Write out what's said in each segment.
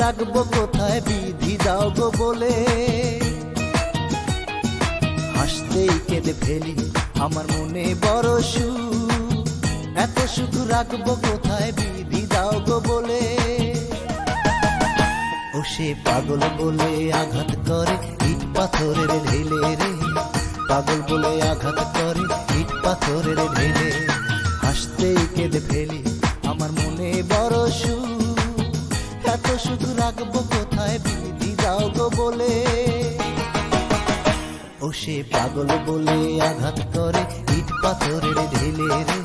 রাখব কোথায়? বিধি দাও গো বলে। হাসতেই কেঁদে ফেলি, আমার মনে বড় সুখ। এত সুখ রাখব কোথায়? বিধি দাও গো বলে। ও সে পাগল বলে আঘাত করে, ইট পাথরের ঢেলে রে। পাগল বলে আঘাত করে, ইট পাথরের ঢেলে। হাসতেই কেঁদে ফেলি, আমার মনে বড় সুখ। এত শুধু রাখব কোথায়? বিধি দাও গো বলে। ও সে পাগল বলে আঘাত করে, ইট পাথরের ঢেলে রে।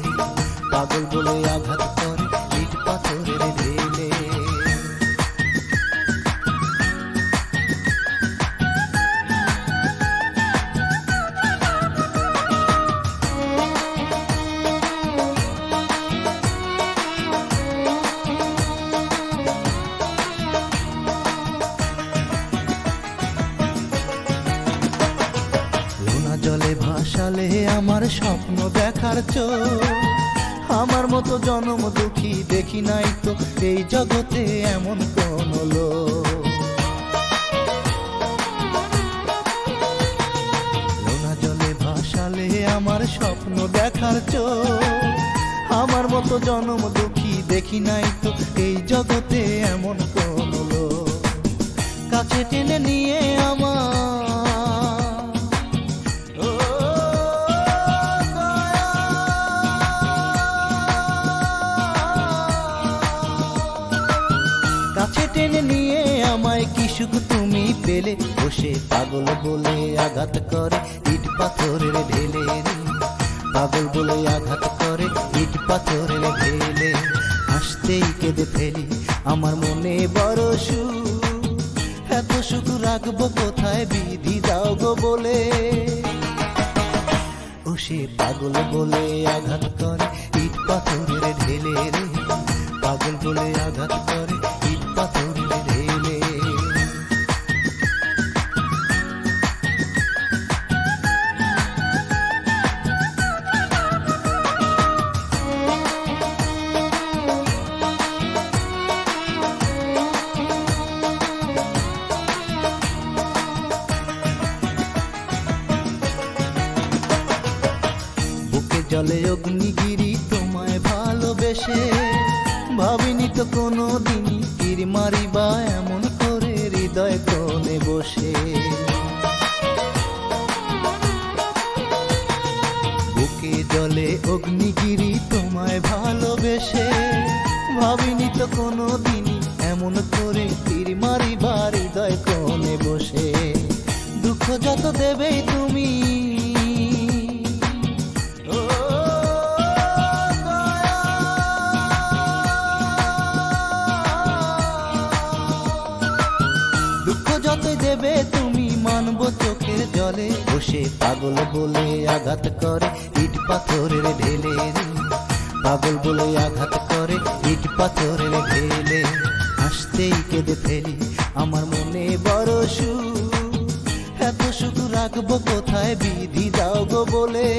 পাগল বলে আঘাত করে, ইট পাথরের ঢেলে জলে ভাসালে আমার স্বপ্ন দেখার চোখ। আমার মতো জনম দুঃখী দেখি নাই তো, এই জগতে এমন কোন লোনা জলে ভাসালে আমার স্বপ্ন দেখার চোখ। আমার মতো জনম দুঃখী দেখি নাই তো, এই জগতে এমন কোন লোক। কাছে টেনে নিয়ে টেনে নিয়ে আমায় কি সুখ তুমি পেলে? বসে পাগল বলে আঘাত করে, ইট পাথরের ঢেলে পাগল বলে আঘাত করে, ইট পাথরের ঢেলে। হাসতেই কেঁদে ফেলি, আমার মনে বড় সুখ। এত সুখ রাখব কোথায়, বিধি দাও গো বলে। সে পাগল বলে আঘাত করে, ইট পাথরের ঢেলে রে। পাগল বলে আঘাত করে জলে ভালোবেসে ভাবিনি তো কোনো দিনই তীর মারিবা এমন করে হৃদয় কোণে বসে। বুকে জলে অগ্নিগিরি তোমায় ভালোবেসে। ভাবিনি তো কোনো দিনই এমন করে তীর মারিবা হৃদয় কোণে বসে। দুঃখ যত দেবেই দেবে তুমি মানব চোখের জলে। বসে পাগল বলে আঘাত করে ইট পাথরের ঢেলে। পাগল বলে আঘাত করে ইট পাথরের ঢেলে। হাসতেই কেঁদে ফেলি আমার মনে বড় সুখ। এত সুখ রাখব কোথায়? বিধি দাও গো বলে।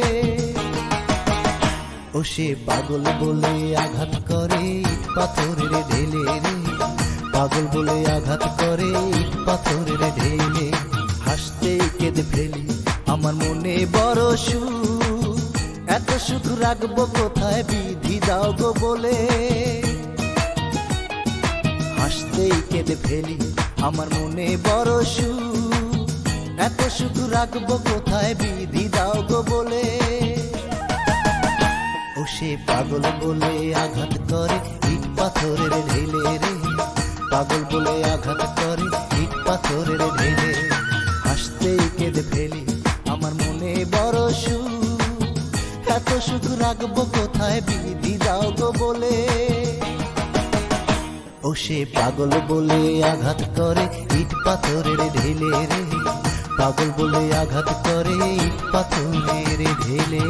ও সে পাগল বলে আঘাত করে ইট পাথরের ঢেলে। রে পাগল বলে আঘাত করে, ইট পাথরের ঢেলে। হাসতেই কেঁদে ফেলি, আমার মনে বড় সুখ। এত সুখ রাখব কোথায়, বিধি দাও গো বলে। হাসতেই কেঁদে ফেলি, আমার মনে বড় সুখ। এত সুখ রাখব কোথায়, বিধি দাও গো বলে। ও সে পাগল বলে আঘাত করে, ইট পাথরের ঢেলে রে। পাগল বলে আঘাত করে, ইট পাথরের ঢেলে। হাসতেই কেঁদে ফেলি, আমার মনে বড় সুখ। এত সুখ রাখব কোথায়, বিধি দাও গো বলে। ও সে পাগল বলে আঘাত করে, ইট পাথরের ঢেলে রে। পাগল বলে আঘাত করে, ইট পাথরের ঢেলে।